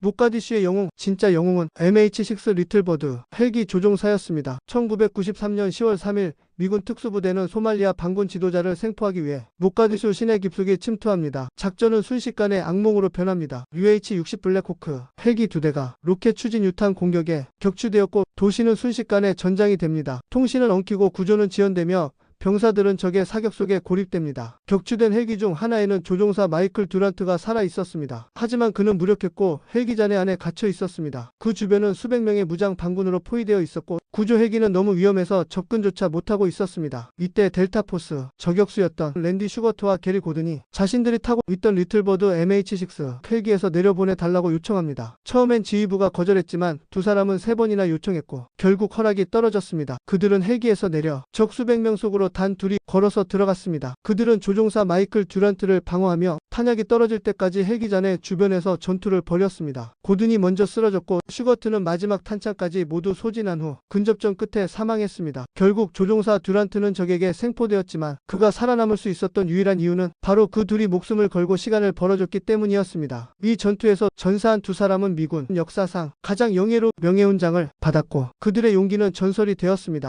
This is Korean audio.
모가디슈의 영웅, 진짜 영웅은 MH6 리틀버드 헬기 조종사였습니다. 1993년 10월 3일 미군 특수부대는 소말리아 반군 지도자를 생포하기 위해 모가디슈 시내 깊숙이 침투합니다. 작전은 순식간에 악몽으로 변합니다. UH-60 블랙호크 헬기 두 대가 로켓 추진 유탄 공격에 격추되었고 도시는 순식간에 전장이 됩니다. 통신은 엉키고 구조는 지연되며 병사들은 적의 사격 속에 고립됩니다. 격추된 헬기 중 하나에는 조종사 마이클 듀란트가 살아 있었습니다. 하지만 그는 무력했고 헬기 잔해 안에 갇혀 있었습니다. 그 주변은 수백 명의 무장 반군으로 포위되어 있었고 구조 헬기는 너무 위험해서 접근조차 못하고 있었습니다. 이때 델타 포스 저격수였던 랜디 슈거트와 게리 고든이 자신들이 타고 있던 리틀버드 MH6 헬기에서 내려보내 달라고 요청합니다. 처음엔 지휘부가 거절했지만 두 사람은 세 번이나 요청했고 결국 허락이 떨어졌습니다. 그들은 헬기에서 내려 적 수백 명 속으로 단 둘이 걸어서 들어갔습니다. 그들은 조종사 마이클 듀란트를 방어하며 탄약이 떨어질 때까지 헬기 잔의 주변에서 전투를 벌였습니다. 고든이 먼저 쓰러졌고 슈거트는 마지막 탄창까지 모두 소진한 후 근접전 끝에 사망했습니다. 결국 조종사 듀란트는 적에게 생포되었지만 그가 살아남을 수 있었던 유일한 이유는 바로 그 둘이 목숨을 걸고 시간을 벌어줬기 때문이었습니다. 이 전투에서 전사한 두 사람은 미군 역사상 가장 영예로 명예훈장을 받았고 그들의 용기는 전설이 되었습니다.